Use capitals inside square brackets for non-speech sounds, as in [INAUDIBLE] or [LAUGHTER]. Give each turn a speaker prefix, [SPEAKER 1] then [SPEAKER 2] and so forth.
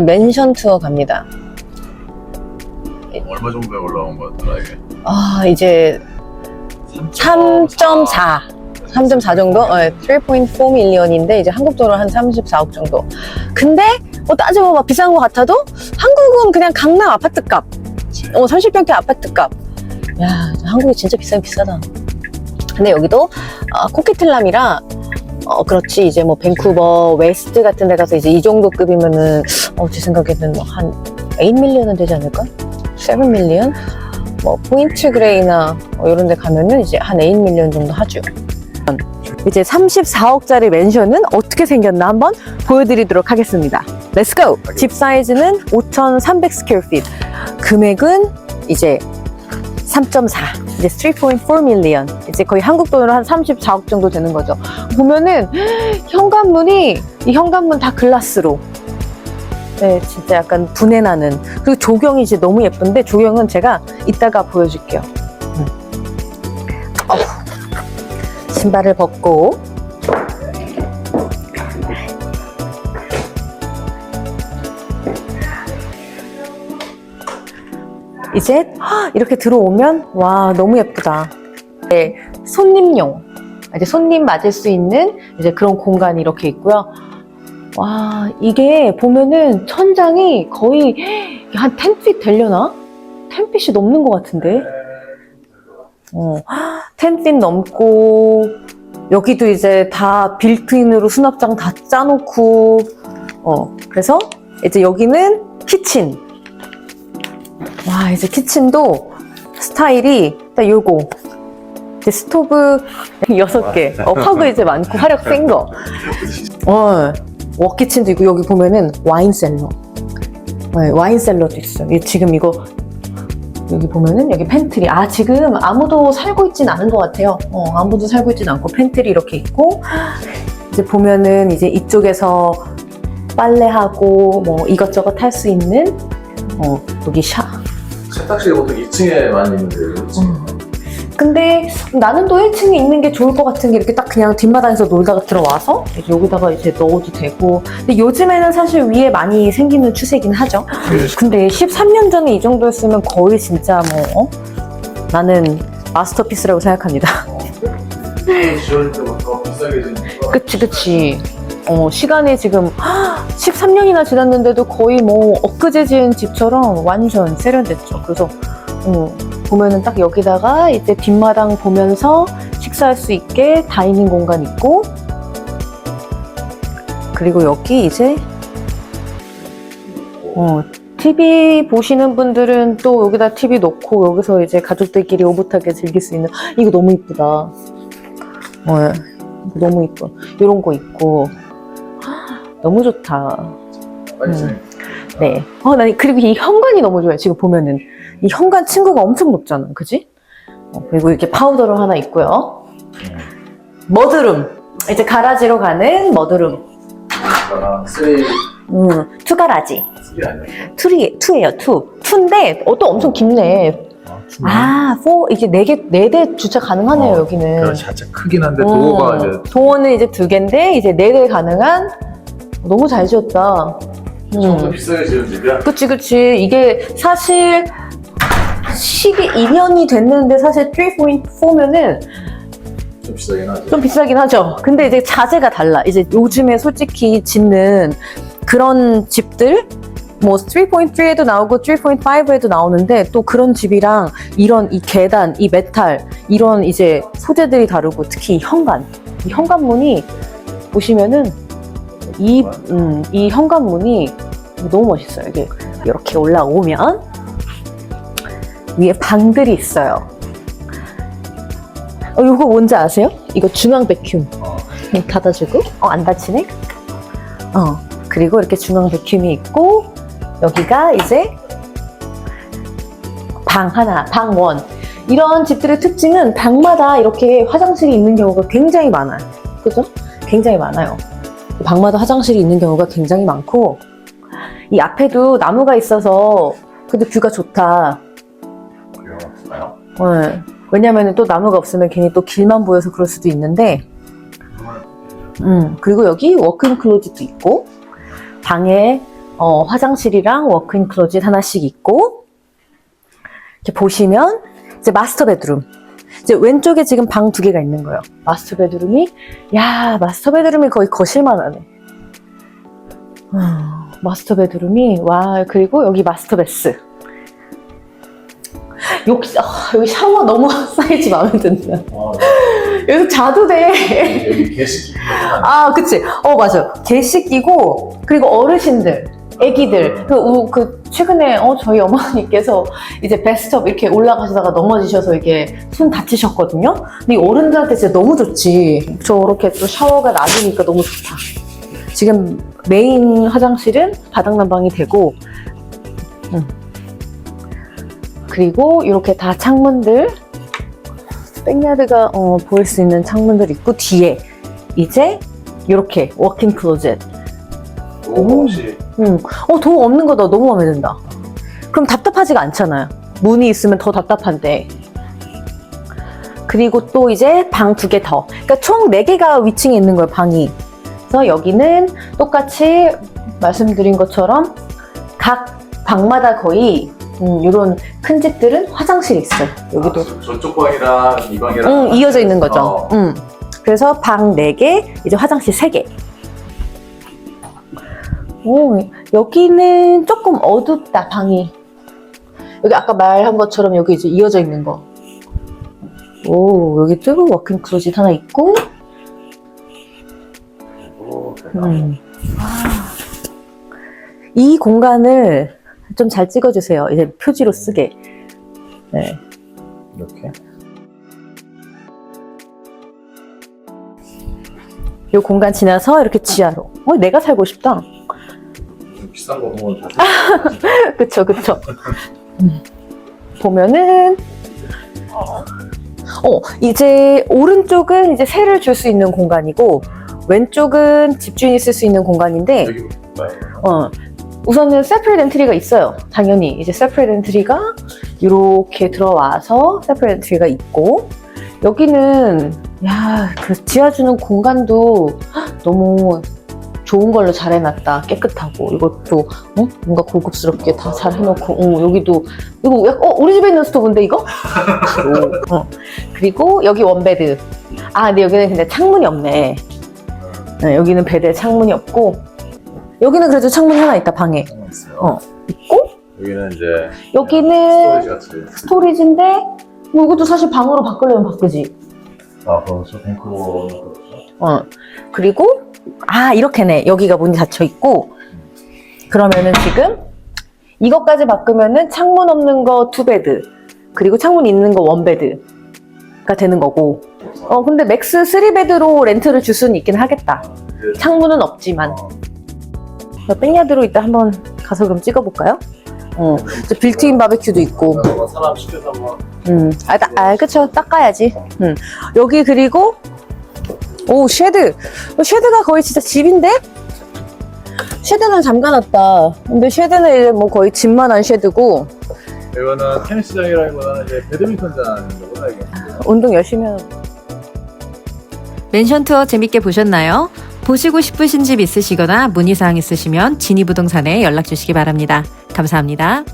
[SPEAKER 1] 맨션 투어 갑니다.
[SPEAKER 2] 얼마 정도에 올라온 거였더라 이게?
[SPEAKER 1] 아, 이제 3.4. 3.4 정도? 네, 3.4 밀리언인데 이제 한국 돈으로 한 34억 정도. 근데 뭐 따지고 막 비싼 것 같아도 한국은 그냥 강남 아파트 값. 어, 30평대 아파트 값. 야, 한국이 진짜 비싸긴 비싸다. 근데 여기도 어, 코키틀람이라 어, 그렇지 이제 뭐 밴쿠버 웨스트 같은 데 가서 이제 이 정도 급이면은 어, 제 생각에는 뭐한 8밀리언은 되지 않을까? 7밀리언? 뭐 포인트 그레이나 뭐 이런 데 가면은 이제 한 8밀리언 정도 하죠. 이제 34억짜리 맨션은 어떻게 생겼나 한번 보여드리도록 하겠습니다. Let's go! 집 사이즈는 5,300 square feet. 금액은 이제 3.4. 이제 3.4 밀리언. 이제 거의 한국 돈으로 한 34억 정도 되는 거죠. 보면은 현관문이 이 현관문 다 글라스로. 네, 진짜 약간 분해 나는. 그리고 조경이 이제 너무 예쁜데 조경은 제가 이따가 보여줄게요. 음. 신발을 벗고 이제 헉, 이렇게 들어오면 와 너무 예쁘다. 네, 손님용 이제 손님 맞을 수 있는 이제 그런 공간이 이렇게 있고요. 와 이게 보면은 천장이 거의 한 10핏 되려나? 10핏이 넘는 것 같은데. 어, 10핏 넘고 여기도 이제 다 빌트인으로 수납장 다 짜놓고 어 그래서 이제 여기는 키친 와 이제 키친도 스타일이 딱 요거 이제 스토브 [LAUGHS] 여섯 개 어, 화구 이제 많고 화력 센 거. 어 워키친도 있고 여기 보면은 와인 셀러. 네, 와인 셀러도 있어. 요 지금 이거 여기 보면은 여기 팬트리. 아 지금 아무도 살고 있진 않은 것 같아요. 어, 아무도 살고 있진 않고 팬트리 이렇게 있고 이제 보면은 이제 이쪽에서 빨래하고 뭐 이것저것 할 수 있는 어 여기 샤.
[SPEAKER 2] 세탁실이 보통 2층에 많이 있는데
[SPEAKER 1] 음. 근데 나는 또 1층에 있는 게 좋을 것 같은 게 이렇게 딱 그냥 뒷마당에서 놀다가 들어와서 이제 여기다가 이제 넣어도 되고. 근데 요즘에는 사실 위에 많이 생기는 추세긴 하죠. 근데 13년 전에 이 정도였으면 거의 진짜 뭐 어? 나는 마스터피스라고 생각합니다.
[SPEAKER 2] 지니까
[SPEAKER 1] 그치 그치 어, 시간이 지금 13년이나 지났는데도 거의 뭐 엊그제 지은 집처럼 완전 세련됐죠 그래서 어, 보면은 딱 여기다가 이제 뒷마당 보면서 식사할 수 있게 다이닝 공간 있고 그리고 여기 이제 어, TV 보시는 분들은 또 여기다 TV 놓고 여기서 이제 가족들끼리 오붓하게 즐길 수 있는 이거 너무 이쁘다. 어, 너무 이뻐. 이런 거 있고 너무 좋다.
[SPEAKER 2] 지내.
[SPEAKER 1] 네. 어, 나 그리고 이 현관이 너무 좋아요. 지금 보면은 이 현관 층고가 엄청 높잖아, 그지? 어, 그리고 이렇게 파우더룸 하나 있고요. 머드룸. 이제 가라지로 가는 머드룸.
[SPEAKER 2] 쓰리
[SPEAKER 1] 음, 투 가라지.
[SPEAKER 2] 쓰리 아니야?
[SPEAKER 1] 투리, 투예요, 투. 투인데, 어, 또 엄청 깊네. 아, 포, 이게 네 개, 네 대 주차 가능하네요,
[SPEAKER 2] 어,
[SPEAKER 1] 여기는.
[SPEAKER 2] 그런 자체 크긴 한데 도어가
[SPEAKER 1] 어,
[SPEAKER 2] 이제
[SPEAKER 1] 도어는 이제 두 개인데, 이제 네 개 가능한, 너무 잘 지었다.
[SPEAKER 2] 처음부터
[SPEAKER 1] 음.
[SPEAKER 2] 비싸게 지은 집이야?
[SPEAKER 1] 그치, 그치. 이게 사실, 시기 2년이 됐는데, 사실 3.4면은
[SPEAKER 2] 좀 비싸긴 하지
[SPEAKER 1] 좀 비싸긴 하죠. 근데 이제 자재가 달라. 이제 요즘에 솔직히 짓는 그런 집들, 뭐 3.3에도 나오고 3.5에도 나오는데 또 그런 집이랑 이런 이 계단, 이 메탈, 이런 이제 소재들이 다르고 특히 이 현관. 이 현관문이 보시면은 이, 음, 이 현관문이 너무 멋있어요. 이게 이렇게 올라오면 위에 방들이 있어요. 어, 이거 뭔지 아세요? 이거 중앙 베큐um.
[SPEAKER 2] 어.
[SPEAKER 1] 네, 닫아주고, 어, 안 닫히네? 어, 그리고 이렇게 중앙 베큐um이 있고, 여기가 이제 방 하나, 방 원. 이런 집들의 특징은 방마다 이렇게 화장실이 있는 경우가 굉장히 많아요. 그죠? 굉장히 많아요. 방마다 화장실이 있는 경우가 굉장히 많고, 이 앞에도 나무가 있어서, 근데 뷰가 좋다.
[SPEAKER 2] 그래요?
[SPEAKER 1] 네. 왜냐면 또 나무가 없으면 괜히 또 길만 보여서 그럴 수도 있는데, 음, 그리고 여기 워크인 클로즈도 있고, 방에 어, 화장실이랑 워크인 클로짓 하나씩 있고 이렇게 보시면 이제 마스터 베드룸. 이제 왼쪽에 지금 방 두 개가 있는 거예요. 마스터 베드룸이 야 마스터 베드룸이 거의 거실만 하네. 음, 마스터 베드룸이 와 그리고 여기 마스터 베스. 여기, 아, 여기 샤워 너무 [LAUGHS] 사이즈 마음에 든다.
[SPEAKER 2] 어, [LAUGHS]
[SPEAKER 1] 여기서 자도 돼.
[SPEAKER 2] 여기 게시기
[SPEAKER 1] 아, 그치. 어, 맞아. 개식이고, 그리고 어르신들, 애기들. 그, 우- 그, 최근에, 어, 저희 어머니께서 이제 베스트업 이렇게 올라가시다가 넘어지셔서 이게 손 다치셨거든요? 근데 이 어른들한테 진짜 너무 좋지. 저렇게 또 샤워가 낮으니까 너무 좋다. 지금 메인 화장실은 바닥 난방이 되고, 음. 그리고 이렇게 다 창문들, 백야드가 어, 보일 수 있는 창문들 있고, 뒤에 이제 이렇게 워킹 클로젯.
[SPEAKER 2] 오, 혹시
[SPEAKER 1] 음. 어, 도움 없는 거 나 너무 마음에 든다. 그럼 답답하지가 않잖아요. 문이 있으면 더 답답한데. 그리고 또 이제 방 두 개 더. 그러니까 총 네 개가 위층에 있는 거예요, 방이. 그래서 여기는 똑같이 말씀드린 것처럼 각 방마다 거의 음, 이런 큰 집들은 화장실이 있어요. 여기도.
[SPEAKER 2] 아, 저, 저쪽 방이랑 이 방이랑
[SPEAKER 1] 응, 이어져 있는 거죠.
[SPEAKER 2] 어.
[SPEAKER 1] 응. 그래서 방 4개, 이제 화장실 3개. 오, 여기는 조금 어둡다, 방이. 여기 아까 말한 것처럼 여기 이제 이어져 있는 거. 오, 여기 또 워킹 클로짓 하나 있고,
[SPEAKER 2] 오.
[SPEAKER 1] 음. 아. 이 공간을 좀 잘 찍어주세요. 이제 표지로 쓰게. 네.
[SPEAKER 2] 이렇게
[SPEAKER 1] 이 공간 지나서 이렇게 지하로. 어, 내가 살고 싶다.
[SPEAKER 2] 좀 비싼 거 보면 다 [LAUGHS]
[SPEAKER 1] 그쵸, 그쵸. 음. 보면은, 어, 이제 오른쪽은 이제 새를 줄 수 있는 공간이고, 왼쪽은 집주인이 쓸 수 있는 공간인데. 어, 우선은 세프레 엔트리가 있어요. 당연히. 이제 세프레 엔트리가 이렇게 들어와서 세프레 엔트리가 있고, 여기는, 야, 그 지어주는 공간도 [GASPS] 너무 좋은 걸로 잘 해놨다. 깨끗하고. 이것도, 어? 뭔가 고급스럽게 다 잘 해놓고, 어, 여기도, 이거, 약- 어, 우리 집에 있는 스토브인데, 이거? 오, [LAUGHS] 어. 그리고 여기 원베드. 아, 근데 여기는 근데 창문이 없네. 네, 여기는 베드에 창문이 없고, 여기는 그래도 창문이 하나 있다, 방에.
[SPEAKER 2] 어.
[SPEAKER 1] 있고,
[SPEAKER 2] 여기는 이제
[SPEAKER 1] 여기는
[SPEAKER 2] 스토리지
[SPEAKER 1] 스토리지인데, 뭐 이것도 사실 방으로 바꾸려면 바꾸지.
[SPEAKER 2] 아 그렇죠 뱅크로.
[SPEAKER 1] 어. 그리고, 아, 이렇게네. 여기가 문이 닫혀 있고, 그러면은 지금, 이것까지 바꾸면은 창문 없는 거 투베드, 그리고 창문 있는 거 원베드가 되는 거고, 어, 근데 맥스 3베드로 렌트를 줄 수는 있긴 하겠다. 창문은 없지만.
[SPEAKER 2] 어,
[SPEAKER 1] 백야드로 이따 한번 가서 그럼 찍어볼까요? 어, 빌트인 바베큐도 있고,
[SPEAKER 2] 한번 사람 시켜서 한번
[SPEAKER 1] 음, 아, 따, 아, 그쵸. 닦아야지. 음. 여기 그리고, 오, 쉐드. 어, 쉐드가 거의 진짜 집인데? 쉐드는 잠가놨다. 근데 쉐드는 이제 뭐 거의 집만한 쉐드고,
[SPEAKER 2] 이거는 테니스장이라기보다는 이제 배드민턴장 거구나 이게.
[SPEAKER 1] 운동 열심히 하는.
[SPEAKER 3] 멘션 투어 재밌게 보셨나요? 보시고 싶으신 집 있으시거나 문의사항 있으시면 진이부동산에 연락 주시기 바랍니다. 감사합니다.